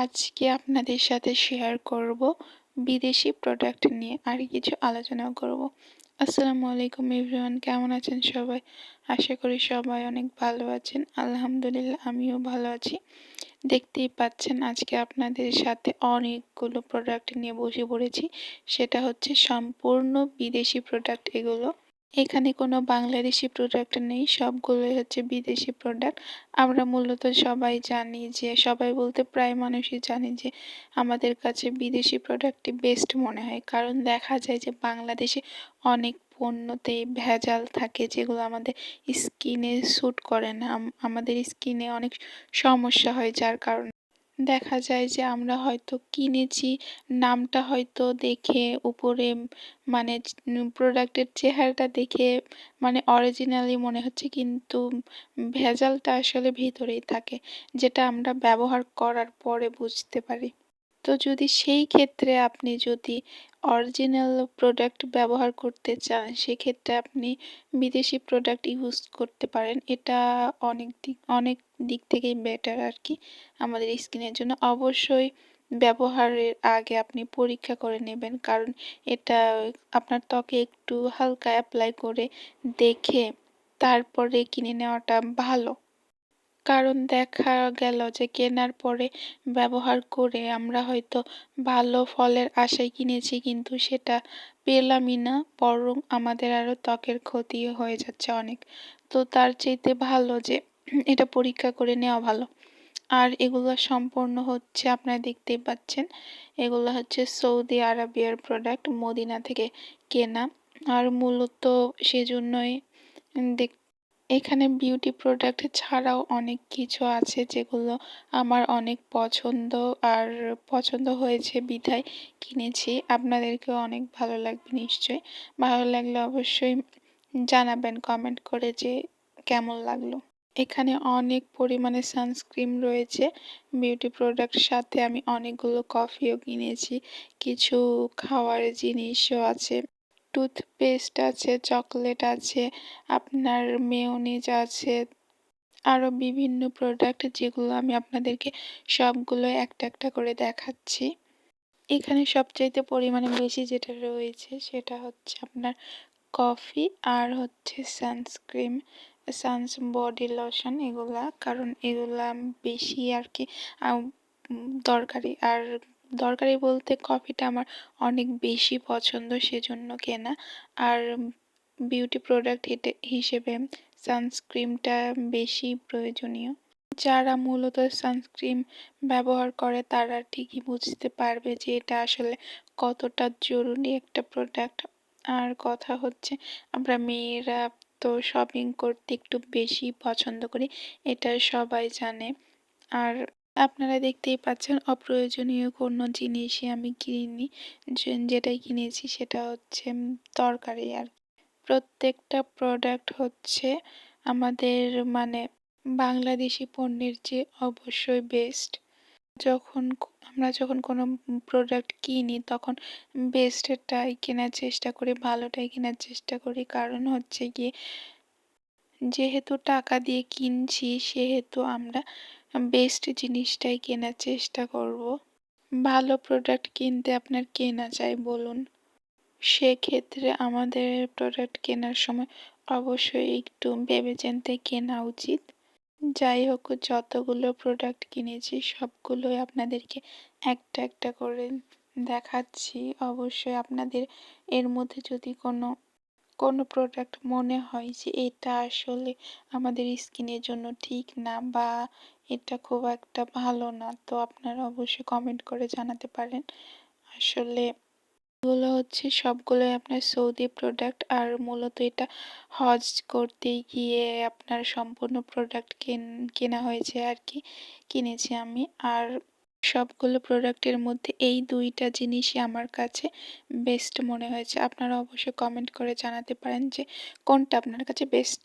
আজকে আপনাদের সাথে শেয়ার করব বিদেশি প্রোডাক্ট নিয়ে আর কিছু আলোচনা করব। আসসালামু আলাইকুম এভরিওয়ান কেমন আছেন সবাই? আশা করি সবাই অনেক ভালো আছেন। আলহামদুলিল্লাহ, আমিও ভালো আছি। দেখতেই পাচ্ছেন আজকে আপনাদের সাথে অনেকগুলো প্রোডাক্ট নিয়ে বসে পড়েছি। সেটা হচ্ছে সম্পূর্ণ বিদেশি প্রোডাক্ট এগুলো। এখানে কোনো বাংলাদেশি প্রোডাক্ট নেই, সবগুলোই হচ্ছে বিদেশি প্রোডাক্ট আমরা মূলত সবাই জানি যে, সবাই বলতে প্রায় মানুষই জানে যে, আমাদের কাছে বিদেশি প্রোডাক্টই বেস্ট মনে হয়। কারণ দেখা যায় যে, বাংলাদেশে অনেক পণ্যতে ভেজাল থাকে যেগুলো আমাদের স্কিনে স্যুট করে না। আমাদের স্কিনে অনেক সমস্যা হয় যার কারণে দেখা যায় যে আমরা হয়তো কিনেছি, নামটা হয়তো দেখে উপরে মানে প্রোডাক্টের চেহারাটা দেখে মানে অরিজিনালি মনে হচ্ছে কিন্তু ভেজালটা আসলে ভিতরেই থাকে, যেটা আমরা ব্যবহার করার পরে বুঝতে পারি। তো যদি সেই ক্ষেত্রে আপনি যদি অরিজিনাল প্রোডাক্ট ব্যবহার করতে চান, সেক্ষেত্রে আপনি বিদেশি প্রোডাক্ট ইউজ করতে পারেন। এটা অনেক দিক অনেক দিক থেকেই বেটার আর কি আমাদের স্কিনের জন্য। অবশ্যই ব্যবহারের আগে আপনি পরীক্ষা করে নেবেন, কারণ এটা আপনার ত্বকে একটু হালকা অ্যাপ্লাই করে দেখে তারপরে কিনে নেওয়াটা ভালো। কারণ দেখা গেল যে কেনার পরে ব্যবহার করে আমরা হয়তো ভালো ফলের আশায় কিনেছি কিন্তু সেটা পেলামই না, বরং আমাদের আরও ত্বকের ক্ষতি হয়ে যাচ্ছে অনেক। তো তার চাইতে ভালো যে এটা পরীক্ষা করে নেওয়া ভালো। আর এগুলো সম্পূর্ণ হচ্ছে আপনারা দেখতেই পাচ্ছেন, এগুলো হচ্ছে সৌদি আরবিয়ার প্রোডাক্ট মদিনা থেকে কেনা। আর মূলত সেজন্যই দেখ এখানে বিউটি প্রোডাক্ট ছাড়াও অনেক কিছু আছে যেগুলো আমার অনেক পছন্দ আর পছন্দ হয়েছে বিধায় কিনেছি। আপনাদেরকেও অনেক ভালো লাগবে নিশ্চয়ই। ভালো লাগলে অবশ্যই জানাবেন কমেন্ট করে যে কেমন লাগল। এখানে অনেক পরিমাণে সানস্ক্রিন রয়েছে। বিউটি প্রোডাক্ট সাথে আমি অনেকগুলো কফিও কিনেছি। কিছু খাওয়ার জিনিসও আছে। টুথপেস্ট আছে চকলেট আছে, আপনার মেয়োনিজ আছে আরও বিভিন্ন প্রোডাক্ট যেগুলো আমি আপনাদেরকে সবগুলো একটা একটা করে দেখাচ্ছি। এখানে সবচাইতে পরিমাণে বেশি যেটা রয়েছে সেটা হচ্ছে আপনার কফি আর হচ্ছে সানস্ক্রিম সানস বডি লোশন এগুলা, কারণ এগুলা বেশি আর কি দরকারি। আর দরকারি বলতে কফিটা আমার অনেক বেশি পছন্দ সেজন্য কেনা। আর বিউটি প্রোডাক্ট হিসেবে সানস্ক্রিনটা বেশি প্রয়োজনীয়। যারা মূলত সানস্ক্রিন ব্যবহার করে তারা ঠিকই বুঝতে পারবে যে এটা আসলে কতটা জরুরি একটা প্রোডাক্ট। আর কথা হচ্ছে, আমরা মেয়েরা তো শপিং করতে একটু বেশি পছন্দ করি, এটা সবাই জানে। আর আপনারা দেখতেই পাচ্ছেন অপ্রয়োজনীয় কোনো জিনিসই আমি কিনিনি। যেটাই কিনেছি সেটা হচ্ছে তরকারি আর প্রত্যেকটা প্রোডাক্ট হচ্ছে আমাদের মানে বাংলাদেশি পণ্যের যে অবশ্যই বেস্ট যখন আমরা যখন কোনো প্রোডাক্ট কিনি তখন বেস্টটাই কেনার চেষ্টা করি, ভালোটাই কেনার চেষ্টা করি। কারণ হচ্ছে গিয়ে যেহেতু টাকা দিয়ে কিনছি, সেহেতু আমরা বেস্ট জিনিসটাই কেনার চেষ্টা করব। ভালো প্রোডাক্ট কিনতে আপনার কেনা চাই বলুন। সেক্ষেত্রে আমাদের প্রোডাক্ট কেনার সময় অবশ্যই একটু ভেবেচিন্তে কেনা উচিত। যাই হোক, যতগুলো প্রোডাক্ট কিনেছি, সবগুলোই আপনাদেরকে একটা একটা করে দেখাচ্ছি। অবশ্যই আপনাদের এর মধ্যে যদি কোনো কোনো প্রোডাক্ট মনে হয় যে এটা আসলে আমাদের স্কিনের জন্য ঠিক না বা এটা খুব একটা ভালো না, তো আপনারা অবশ্যই কমেন্ট করে জানাতে পারেন। আসলে এগুলো হচ্ছে সবগুলোই আপনার সৌদি প্রোডাক্ট আর মূলত এটা হজ করতে গিয়ে আপনার সম্পূর্ণ প্রোডাক্ট কেনা হয়েছে আর কি, কিনেছি আমি। আর সবগুলো প্রোডাক্টের মধ্যে এই দুইটা জিনিসই আমার কাছে বেস্ট মনে হয়েছে। আপনারা অবশ্যই কমেন্ট করে জানাতে পারেন যে কোনটা আপনার কাছে বেস্ট